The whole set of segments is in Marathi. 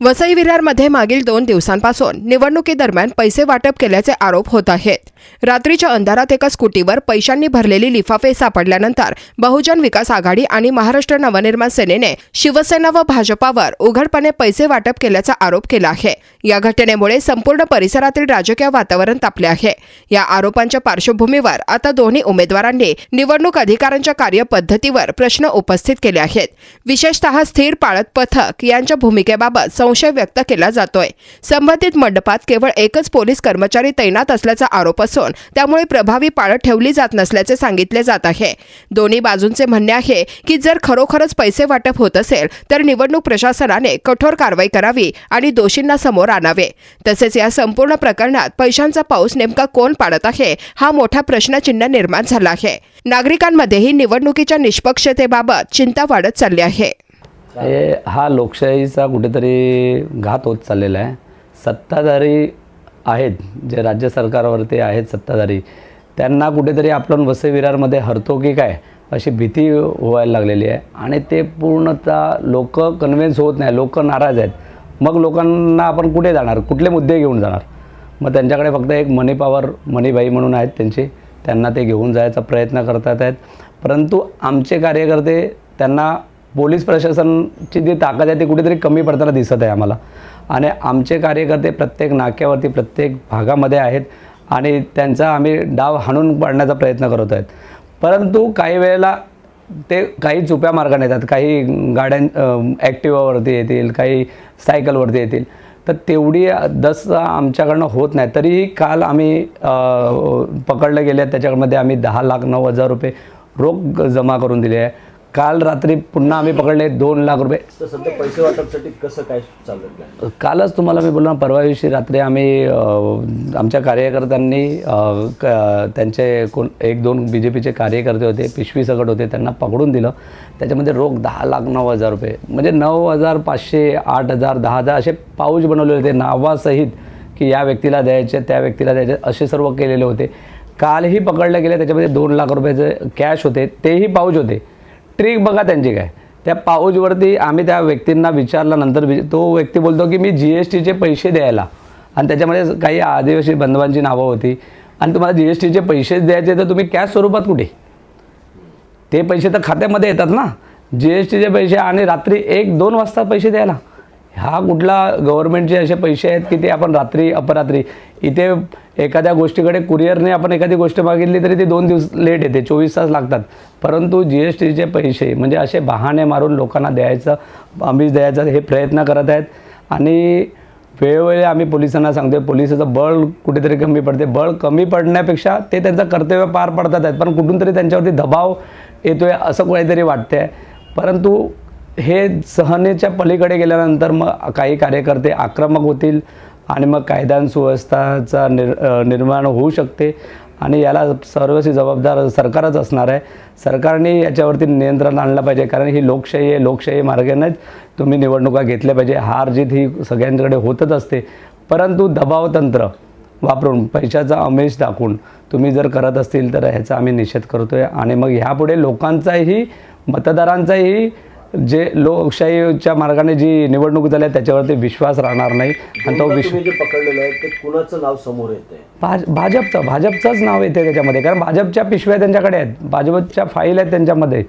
वसई विरारमध्ये मागील दोन दिवसांपासून निवडणुकीदरम्यान पैसे वाटप केल्याचे आरोप होत आहेत. रात्रीच्या अंधारात एका स्कूटीवर पैशांनी भरलेली लिफाफे सापडल्यानंतर बहुजन विकास आघाडी आणि महाराष्ट्र नवनिर्माण सेनेने शिवसेना व भाजपावर उघडपणे पैसे वाटप केल्याचा आरोप केला आहे. या घटनेमुळे संपूर्ण परिसरातील राजकीय वातावरण तापले आहे. या आरोपांच्या पार्श्वभूमीवर आता दोन्ही उमेदवारांनी निवडणूक अधिकाऱ्यांच्या कार्यपद्धतीवर प्रश्न उपस्थित केले आहेत. विशेषतः स्थिर पाळत पथक यांच्या भूमिकेबाबत संशय व्यक्त केला जातोय. संबंधित मंडपात केवळ एकच पोलीस कर्मचारी तैनात असल्याचा आरोप असून त्यामुळे प्रभावी पाळत ठेवली जात नसल्याचे सांगितले जात आहे. दोन्ही बाजूंचे म्हणणे आहे की जर खरोखरच पैसे वाटप होत असेल तर निवडणूक प्रशासनाने कठोर कारवाई करावी आणि दोषींना समोर आणावे. तसेच या संपूर्ण प्रकरणात पैशांचा पाऊस नेमका कोण पाडत आहे हा मोठा प्रश्नचिन्ह निर्माण झाला आहे. नागरिकांमध्येही निवडणुकीच्या निष्पक्षतेबाबत चिंता वाढत चालली आहे. हे हा लोकशाहीचा कुठेतरी घात होत चाललेला आहे. सत्ताधारी आहेत जे राज्य सरकारवरती आहेत सत्ताधारी त्यांना कुठेतरी आपण वसईविरारमध्ये हरतो की काय अशी भीती व्हायला लागलेली आहे. आणि ते पूर्णतः लोक कन्व्हिन्स होत नाही लोक नाराज आहेत. मग लोकांना आपण कुठे जाणार? कुठले मुद्दे घेऊन जाणार? मग त्यांच्याकडे फक्त एक मनी पॉवर मनीबाई म्हणून आहेत त्यांची. त्यांना ते घेऊन जायचा प्रयत्न करतात आहेत. परंतु आमचे कार्यकर्ते त्यांना पोलीस प्रशासनची जी ताकद आहे ती कुठेतरी कमी पडताना दिसत आहे आम्हाला. आणि आमचे कार्यकर्ते प्रत्येक नाक्यावरती प्रत्येक भागामध्ये आहेत आणि त्यांचा आम्ही डाव हाणून पाडण्याचा प्रयत्न करत आहेत. परंतु काही वेळेला ते काही चुप्या मार्गाने येतात. काही गाड्यां ॲक्टिवावरती येतील काही सायकलवरती येतील. तर तेवढी दस आमच्याकडनं होत नाही. तरीही काल आम्ही पकडले गेले त्याच्यामध्ये आम्ही दहा लाख नऊ हजार रुपये रोख जमा करून दिले आहे. काल रात्री पुन्हा आम्ही पकडले दोन लाख रुपये. सध्या पैसे वाटपसाठी कसं काय चाललं? कालच तुम्हाला मी बोललो ना परवा दिवशी रात्री आम्ही आमच्या कार्यकर्त्यांनी त्यांचे कोण एक दोन बी जे पीचे कार्यकर्ते होते पिशवी सकट होते त्यांना पकडून दिलं. त्याच्यामध्ये रोख दहा लाख नऊ हजार रुपये. म्हणजे नऊ हजार पाचशे आठ हजार दहा हजार असे पाऊच बनवलेले होते नावासहित की या व्यक्तीला द्यायचे त्या व्यक्तीला द्यायचे असे सर्व केलेले होते. कालही पकडले गेले त्याच्यामध्ये दोन लाख रुपयाचे कॅश होते तेही पाऊच होते. ट्रिक बघा त्यांची काय. त्या पाऊचवरती आम्ही त्या व्यक्तींना विचारल्यानंतर वि- तो व्यक्ती बोलतो की मी जी एस टीचे पैसे द्यायला. आणि त्याच्यामध्ये काही आदिवासी बांधवांची नावं होती. आणि तुम्हाला जी एस टीचे पैसेच द्यायचे तर तुम्ही कॅश स्वरूपात कुठे? ते पैसे तर खात्यामध्ये येतात ना. जी एस टीचे पैसे आणि रात्री एक दोन वाजता पैसे द्यायला. हा कुठला गव्हर्नमेंटचे असे पैसे आहेत की ते आपण रात्री अपरात्री इथे एखाद्या गोष्टीकडे कुरिअरने आपण एखादी गोष्ट मागितली तरी ती दोन दिवस लेट येते चोवीस तास लागतात. परंतु जी एस टीचे पैसे म्हणजे असे बहाणे मारून लोकांना द्यायचं आम्ही द्यायचं हे प्रयत्न करत आहेत. आणि वेळोवेळी आम्ही पोलिसांना सांगतो पोलिसाचं बळ कुठेतरी कमी पडते. बळ कमी पडण्यापेक्षा ते त्यांचं कर्तव्य पार पडतात आहेत. पण कुठून तरी त्यांच्यावरती दबाव येतोय असं काहीतरी वाटतंय. परंतु हे सहनेच्या पलीकडे गेल्यानंतर मग काही कार्यकर्ते आक्रमक होतील आणि मग कायदा सुव्यवस्थाचा निर निर्माण होऊ शकते. आणि याला सर्वशी जबाबदार सरकारच असणार आहे. सरकारने याच्यावरती नियंत्रण आणलं पाहिजे. कारण ही लोकशाही आहे. लोकशाही मार्गानेच तुम्ही निवडणुका घेतल्या पाहिजे. हार जीत ही सगळ्यांकडे होतच असते. परंतु दबावतंत्र वापरून पैशाचा अमेश दाखवून तुम्ही जर करत असतील तर ह्याचा आम्ही निषेध करतो आहे आणि मग ह्यापुढे लोकांचाही मतदारांचाही जे लोकशाहीच्या मार्गाने जी निवडणूक झाली आहे त्याच्यावरती विश्वास राहणार नाही. आणि तो विश्व जे पकडलेलं आहे ते कुणाचं नाव समोर भाज भाजपचं भाजपचंच नाव येते त्याच्यामध्ये. कारण भाजपच्या पिशव्या त्यांच्याकडे आहेत. भाजपच्या फाईल आहेत त्यांच्यामध्ये.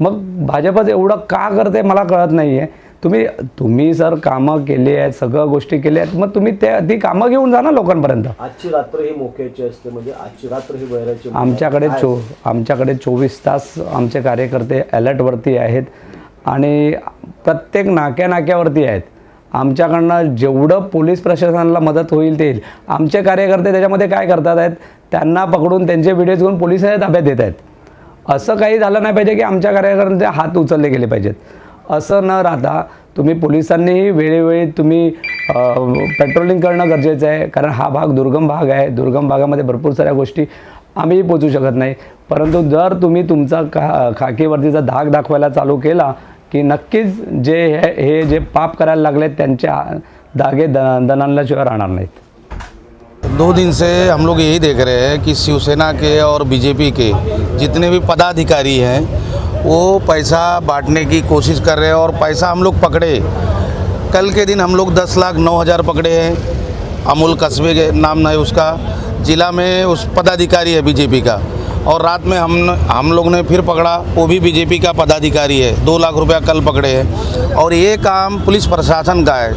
मग भाजपच एवढं का करते मला कळत नाही आहे तुम्ही तुम्ही सर कामं केली आहेत सगळं गोष्टी केल्या आहेत. मग तुम्ही त्या ती कामं घेऊन जा ना लोकांपर्यंत. आजची रात्र ही मोक्याची असते. म्हणजे आजची रात्र ही बहिराची आमच्याकडे चो आमच्याकडे चोवीस तास आमचे कार्यकर्ते अलर्टवरती आहेत. आणि प्रत्येक नाक्या नाक्यावरती आहेत. आमच्याकडनं जेवढं पोलीस प्रशासनाला मदत होईल ते आमचे कार्यकर्ते त्याच्यामध्ये काय करतात आहेत त्यांना पकडून त्यांचे व्हिडिओज घेऊन पोलिसांच्या ताब्यात देत आहेत. असं काही झालं नाही पाहिजे की आमच्या कार्यकर्त्यांचे हात उचलले गेले पाहिजेत. असं न राहता तुम्ही पोलिसांनीही वेळोवेळी तुम्ही पेट्रोलिंग करणं गरजेचं आहे. कारण हा भाग दुर्गम भाग आहे. दुर्गम भागामध्ये भरपूर साऱ्या गोष्टी आम्ही पोचू शकत नाही. परंतु जर तुम्ही तुमचा का खाकीवरतीचा धाक दाखवायला चालू केला की नक्कीच जे हे हे जे पाप करायला लागले त्यांच्या धागे द दणानल्याशिवाय राहणार नाहीत. दो दिन से हम लोग यही देख रहे हैं कि शिवसेना के और बीजेपी के जितने भी पदाधिकारी हैं, वो पैसा बांटने की कोशिश कर रहे हैं और पैसा हम लोग पकड़े। कल के दिन हम लोग दस लाख नौ हज़ार पकड़े हैं, अमूल कस्बे के नाम है उसका, जिला में उस पदाधिकारी है बीजेपी का। और रात में हम हम लोग ने फिर पकड़ा। वो भी बीजेपी का पदाधिकारी है। दो लाख रुपया कल पकड़े हैं। और ये काम पुलिस प्रशासन का है।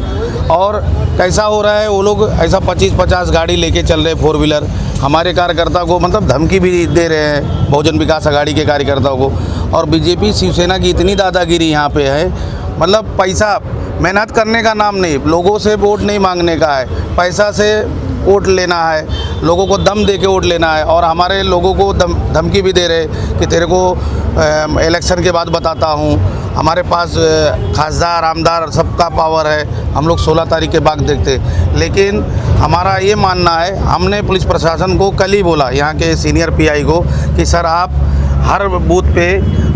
और कैसा हो रहा है, वो लोग ऐसा पच्चीस पचास गाड़ी लेके चल रहे फोर व्हीलर। हमारे कार्यकर्ता को मतलब धमकी भी दे रहे हैं, बहुजन विकास अघाड़ी के कार्यकर्ताओं को। और बीजेपी शिवसेना की इतनी दादागिरी यहाँ पे है। मतलब पैसा मेहनत करने का नाम नहीं, लोगों से वोट नहीं मांगने का है। पैसा से वोट लेना है, लोगों को दम दे के वोट लेना है और हमारे लोगों को दम, धमकी भी दे रहे कि तेरे को इलेक्शन के बाद बताता हूँ। हमारे पास खासदार, आमदार सबका पावर है, हम लोग 16 तारीख के बाद देखते लेकिन हमारा ये मानना है, हमने पुलिस प्रशासन को कल ही बोला, यहाँ के सीनियर पीआई को, कि सर आप हर बूथ पे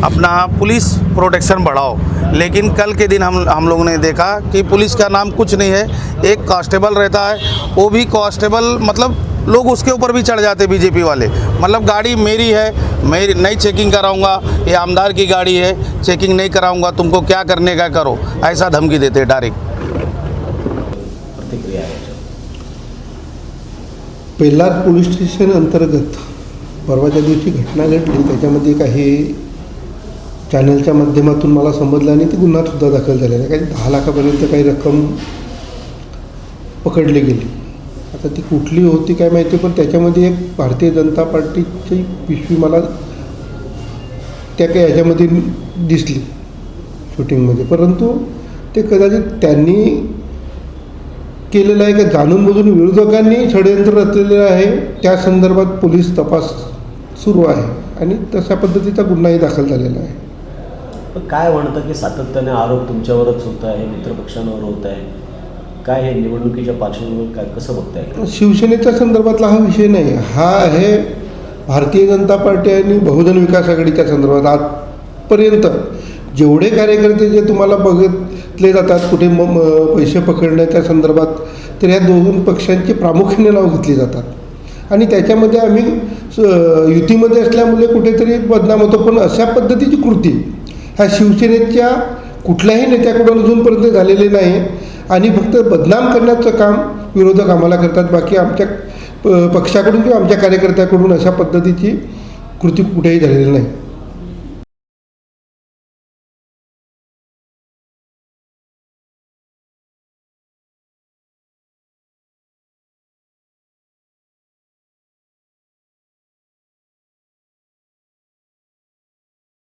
अपना पुलिस प्रोटेक्शन बढ़ाओ। लेकिन कल के दिन हम हम लोगों ने देखा कि पुलिस का नाम कुछ नहीं है। एक कांस्टेबल रहता है वो भी कांस्टेबल मतलब लोग उसके ऊपर भी चढ़ जाते बीजेपी वाले। मतलब गाड़ी मेरी है मेरी नहीं चेकिंग कराऊँगा ये आमदार की गाड़ी है चेकिंग नहीं कराऊँगा तुमको क्या करने का करो। ऐसा धमकी देते डायरेक्ट याच्यावर. पोलीस स्टेशन अंतर्गत परवाच्या दिवशी घटना घडली त्याच्यामध्ये काही चॅनलच्या माध्यमातून मला समजलं आणि ती गुन्हासुद्धा दाखल झालेला आहे. काही दहा लाखापर्यंत काही रक्कम पकडली गेली. आता ती कुठली होती काय माहिती पण त्याच्यामध्ये एक भारतीय जनता पार्टीची पिशवी मला त्या काही ह्याच्यामध्ये दिसली शूटिंगमध्ये. परंतु ते कदाचित त्यांनी केलेलं आहे का जाणून बुजून विरोधकांनी षडयंत्र रचलेलं आहे त्या संदर्भात पोलीस तपास सुरू आहे. आणि तशा पद्धतीचा गुन्हाही दाखल झालेला आहे. पण काय म्हणतं की सातत्याने आरोप तुमच्यावरच होत आहे मित्रपक्षांवर होत आहे? काय हे निवडणुकीच्या पार्श्वभूमीवर काय कसं बघताय? शिवसेनेच्या संदर्भातला हा विषय नाही. हा आहे भारतीय जनता पार्टी आणि बहुजन विकास आघाडीच्या संदर्भात. आजपर्यंत जेवढे कार्यकर्ते जे तुम्हाला बघितले जातात कुठे म पैसे पकडण्याच्या संदर्भात तर ह्या दोन पक्षांची प्रामुख्याने नाव घेतली जातात. आणि त्याच्यामध्ये आम्ही युतीमध्ये असल्यामुळे कुठेतरी बदनाम होतो. पण अशा पद्धतीची कृती ह्या शिवसेनेच्या कुठल्याही नेत्याकडून अजूनपर्यंत झालेली नाही. आणि फक्त बदनाम करण्याचं काम विरोधक आम्हाला करतात. बाकी आमच्या प- पक्षाकडून किंवा आमच्या कार्यकर्त्याकडून अशा पद्धतीची कृती कुठेही झालेली नाही.